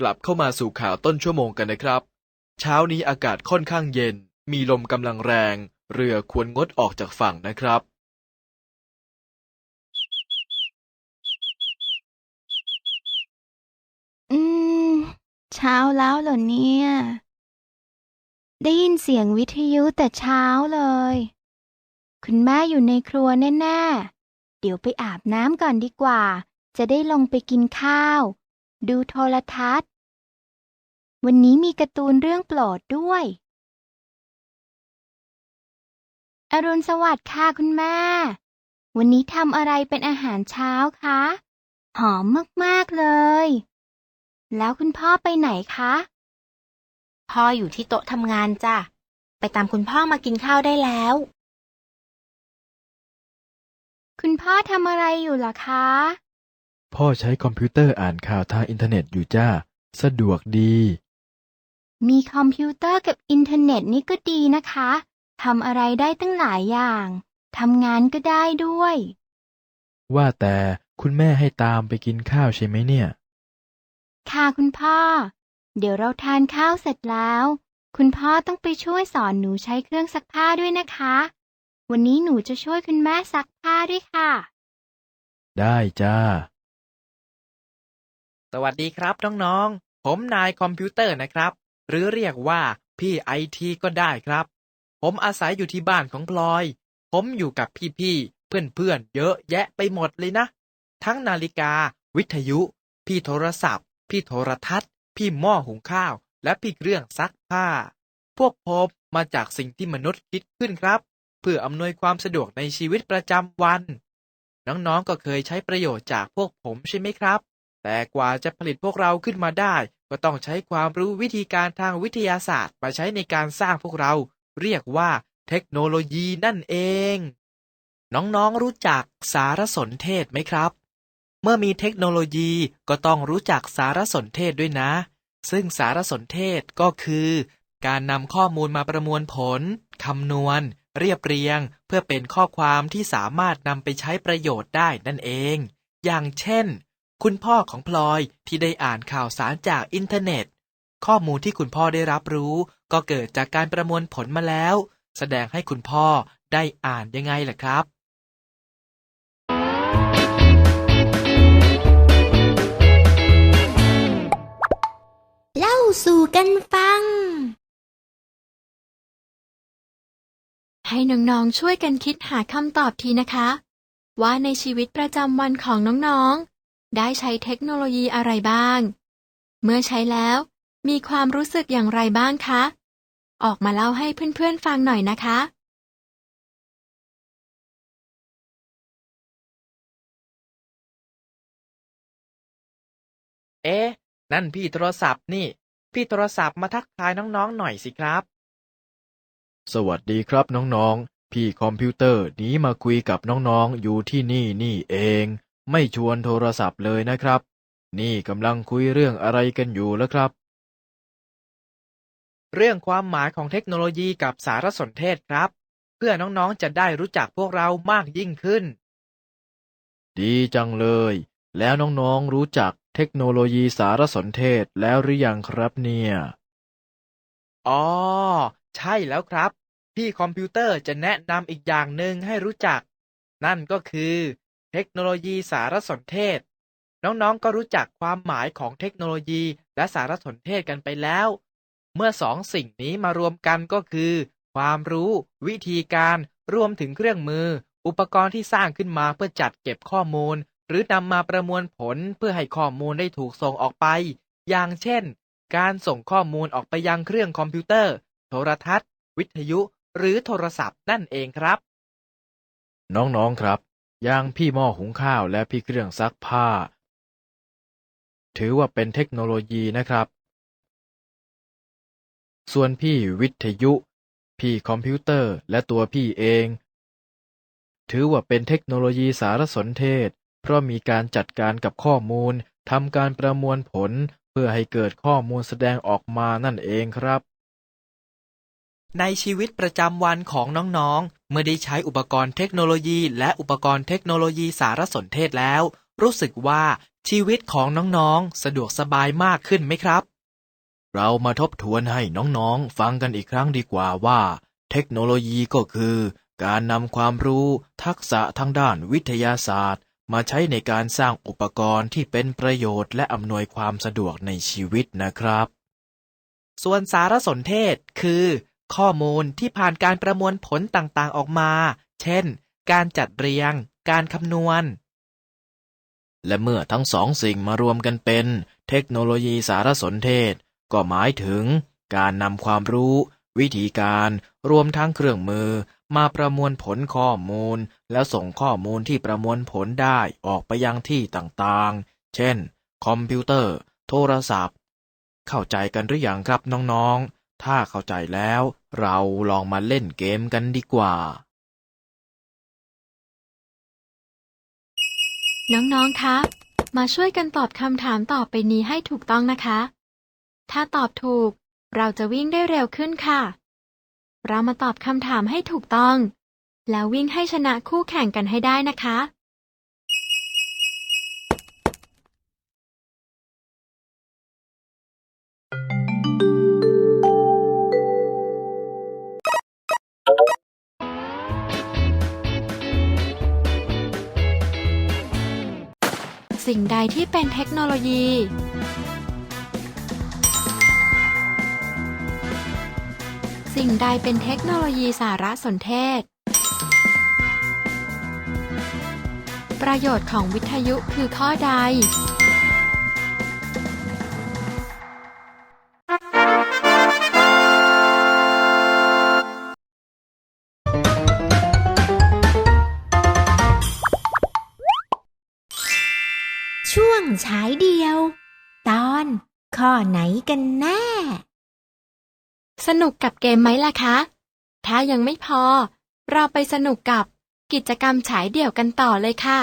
กลับเข้ามาสู่ข่าวต้นชั่วโมงกันนะครับ เช้านี้อากาศค่อนข้างเย็น มีลมกำลังแรง เรือควรงดออกจากฝั่งนะครับ อืม เช้าแล้วเหรอเนี่ย ได้ยินเสียงวิทยุแต่เช้าเลย คุณแม่อยู่ในครัวแน่ๆ เดี๋ยวไปอาบน้ำก่อนดีกว่า จะได้ลงไปกินข้าว ดูโทรทัศน์ วันนี้มีการ์ตูนเรื่องโปรดด้วย อรุณสวัสดิ์ค่ะคุณแม่ วันนี้ทำอะไรเป็นอาหารเช้าคะ หอมมากๆเลย แล้วคุณพ่อไปไหนคะ พ่ออยู่ที่โต๊ะทำงานจ้ะ ไปตามคุณพ่อมากินข้าวได้แล้ว คุณพ่อทำอะไรอยู่ล่ะคะ พ่อใช้คอมพิวเตอร์อ่านข่าวทางอินเทอร์เน็ตอยู่จ้า สะดวกดี มีคอมพิวเตอร์กับอินเทอร์เน็ตนี่ก็ดีนะคะ ทำอะไรได้ตั้งหลายอย่าง ทำงานก็ได้ด้วย ว่าแต่คุณแม่ให้ตามไปกินข้าวใช่ไหมเนี่ย ค่ะคุณพ่อ เดี๋ยวเราทานข้าวเสร็จแล้ว คุณพ่อต้องไปช่วยสอนหนูใช้เครื่องซักผ้าด้วยนะคะ วันนี้หนูจะช่วยคุณแม่ซักผ้าด้วยค่ะ ได้จ้า สวัสดีครับน้องๆ ผมนายคอมพิวเตอร์นะครับ หรือเรียกว่าพี่ไอทีก็ได้ครับ ผมอาศัยอยู่ที่บ้านของพลอย ผมอยู่กับพี่ๆ เพื่อนๆ เยอะแยะไปหมดเลยนะ ทั้งนาฬิกา วิทยุ พี่โทรศัพท์ พี่โทรทัศน์ พี่หม้อหุงข้าว และพี่เครื่องซักผ้า พวกผมมาจากสิ่งที่มนุษย์คิดขึ้นครับ เพื่ออำนวยความสะดวกในชีวิตประจำวัน น้องๆ ก็เคยใช้ประโยชน์จากพวกผมใช่ไหมครับ แต่กว่าจะผลิตพวกเราขึ้นมาได้ ก็ต้องใช้ความรู้วิธีการทางวิทยาศาสตร์มาใช้ในการสร้างพวกเรา เรียกว่าเทคโนโลยีนั่นเอง น้องๆรู้จักสารสนเทศไหมครับ เมื่อมีเทคโนโลยีก็ต้องรู้จักสารสนเทศด้วยนะ ซึ่งสารสนเทศก็คือ การนำข้อมูลมาประมวลผลคำนวณ เรียบเรียง เพื่อเป็นข้อความที่สามารถนำไปใช้ประโยชน์ได้นั่นเอง อย่างเช่น คุณพ่อของพลอยที่ได้อ่านข่าวสารจากอินเทอร์เน็ต ข้อมูลที่คุณพ่อได้รับรู้ ก็เกิดจากการประมวลผลมาแล้ว แสดงให้คุณพ่อได้อ่านยังไงล่ะครับเล่าสู่กันฟัง ให้น้องๆช่วยกันคิดหาคำตอบทีนะคะ ว่าในชีวิตประจำวันของน้องๆ ได้ใช้เทคโนโลยีอะไรบ้าง เมื่อใช้แล้ว มีความรู้สึกอย่างไรบ้างคะ ออกมาเล่าให้เพื่อนๆฟังหน่อยนะคะ เอ๊ะ นั่นพี่โทรศัพท์นี่ พี่โทรศัพท์มาทักทายน้องๆหน่อยสิครับ สวัสดีครับน้องๆ พี่คอมพิวเตอร์หนี้มาคุยกับน้องๆ อยู่ที่นี่นี่เอง ไม่ชวนโทรศัพท์เลยนะครับ นี่กำลังคุยเรื่องอะไรกันอยู่แล้วครับ เรื่องความหมายของเทคโนโลยีกับสารสนเทศครับ เพื่อน้องๆจะได้รู้จักพวกเรามากยิ่งขึ้น ดีจังเลย แล้วน้องๆรู้จักเทคโนโลยีสารสนเทศแล้วหรือยังครับเนี่ย อ๋อ ใช่แล้วครับ พี่คอมพิวเตอร์จะแนะนำอีกอย่างหนึ่งให้รู้จัก นั่นก็คือ เทคโนโลยีสารสนเทศ น้องๆ ก็รู้จักความหมายของเทคโนโลยีและสารสนเทศกันไปแล้ว เมื่อสองสิ่งนี้มารวมกันก็คือ ความรู้ วิธีการ รวมถึงเครื่องมือ อุปกรณ์ที่สร้างขึ้นมาเพื่อจัดเก็บข้อมูล หรือนำมาประมวลผลเพื่อให้ข้อมูลได้ถูกส่งออกไป อย่างเช่น การส่งข้อมูลออกไปยังเครื่องคอมพิวเตอร์ โทรทัศน์ วิทยุ หรือโทรศัพท์นั่นเองครับ น้องๆครับ ย่างพี่หม้อหุงข้าวและพี่เครื่องซักผ้า ถือว่าเป็นเทคโนโลยีนะครับ ส่วนพี่วิทยุ พี่คอมพิวเตอร์และตัวพี่เอง ถือว่าเป็นเทคโนโลยีสารสนเทศ เพราะมีการจัดการกับข้อมูลทำการประมวลผลเพื่อให้เกิดข้อมูลแสดงออกมานั่นเองครับ ในชีวิตประจำวันของน้อง เมื่อได้ใช้อุปกรณ์เทคโนโลยี และอุปกรณ์เทคโนโลยีสารสนเทศแล้ว รู้สึกว่าชีวิตของน้องๆ สะดวกสบายมากขึ้นไหมครับ เรามาทบทวนให้น้องๆ ฟังกันอีกครั้งดีกว่าว่า เทคโนโลยีก็คือ การนำความรู้ ทักษะทางด้านวิทยาศาสตร์ มาใช้ในการสร้างอุปกรณ์ที่เป็นประโยชน์และอำนวยความสะดวกในชีวิตนะครับ ส่วนสารสนเทศคือ ข้อมูลที่ผ่านการประมวลผลต่างๆออกมา เช่น การจัดเรียง การคำนวณ และเมื่อทั้งสองสิ่งมารวมกันเป็นเทคโนโลยีสารสนเทศ ก็หมายถึง การนำความรู้ วิธีการรวมทั้งเครื่องมือ มาประมวลผลข้อมูล แล้วส่งข้อมูลที่ประมวลผลได้ออกไปยังที่ต่างๆ เช่น คอมพิวเตอร์ โทรศัพท์ เข้าใจกันหรืออยังครับน้องๆ ถ้าเข้าใจแล้ว เราลองมาเล่นเกมกันดีกว่า น้องๆคะมาช่วยกันตอบคำถามต่อไปนี้ให้ถูกต้องนะคะ ถ้าตอบถูก เราจะวิ่งได้เร็วขึ้นค่ะ เรามาตอบคำถามให้ถูกต้อง แล้ววิ่งให้ชนะคู่แข่งกันให้ได้นะคะ สิ่งใดที่เป็นเทคโนโลยี สิ่งใดเป็นเทคโนโลยีสารสนเทศ ประโยชน์ของวิทยุคือข้อใด เดียว ตอนข้อไหนกันแน่ สนุกกับเกมไหมล่ะคะ ถ้ายังไม่พอ เราไปสนุกกับกิจกรรมฉายเดี่ยวกันต่อเลยค่ะ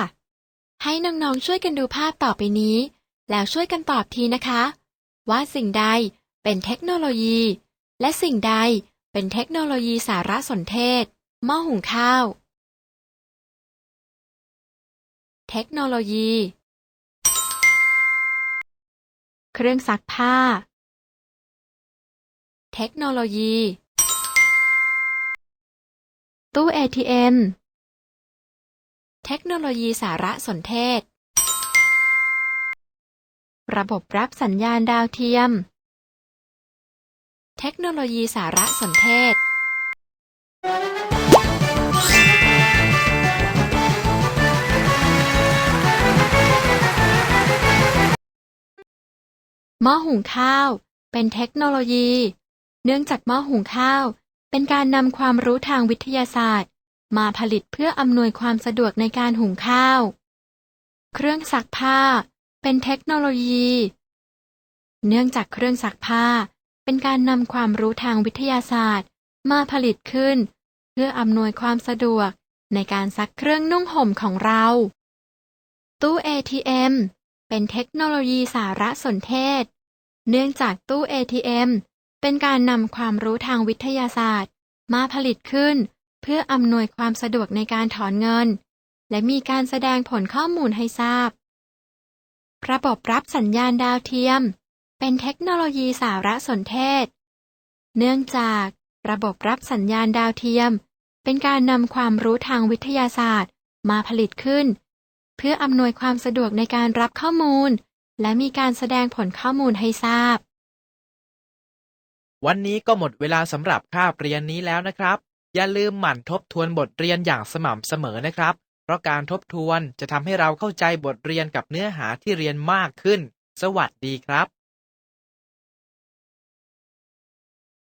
ให้น้องๆช่วยกันดูภาพต่อไปนี้ แล้วช่วยกันตอบทีนะคะ ว่าสิ่งใดเป็นเทคโนโลยี และสิ่งใดเป็นเทคโนโลยีสารสนเทศ หม้อหุงข้าว เทคโนโลยี เครื่องซักผ้า เทคโนโลยี ตู้ ATM เทคโนโลยีสารสนเทศ ระบบรับสัญญาณดาวเทียม เทคโนโลยีสารสนเทศ ม้อหุงข้าว เป็นเทคโนโลยี เนื่องจากหม้อหุงข้าว เป็นการนำความรู้ทางวิทยาศาสตร์ มาผลิตเพื่ออำนวยความสะดวกในการหุงข้าว เครื่องซักผ้า เป็นเทคโนโลยี เนื่องจากเครื่องซักผ้า เป็นการนำความรู้ทางวิทยาศาสตร์ มาผลิตขึ้น เพื่ออำนวยความสะดวกในการซักเครื่องนุ่งห่มของเรา ตู้ ATM เป็นเทคโนโลยีสารสนเทศ เนื่องจากตู้ ATM เป็นการนำความรู้ทางวิทยาศาสตร์ มาผลิตขึ้น เพื่ออำนวยความสะดวกในการถอนเงิน และมีการแสดงผลข้อมูลให้ทราบ ระบบรับสัญญาณดาวเทียม เป็นเทคโนโลยีสารสนเทศ เนื่องจากระบบรับสัญญาณดาวเทียม เป็นการนำความรู้ทางวิทยาศาสตร์ มาผลิตขึ้น เพื่ออำนวยความสะดวกในการรับข้อมูล และมีการแสดงผลข้อมูลให้ทราบ วันนี้ก็หมดเวลาสำหรับคาบเรียนนี้แล้วนะครับ อย่าลืมหมั่นทบทวนบทเรียนอย่างสม่ำเสมอนะครับ เพราะการทบทวนจะทำให้เราเข้าใจบทเรียนกับเนื้อหาที่เรียนมากขึ้น สวัสดีครับ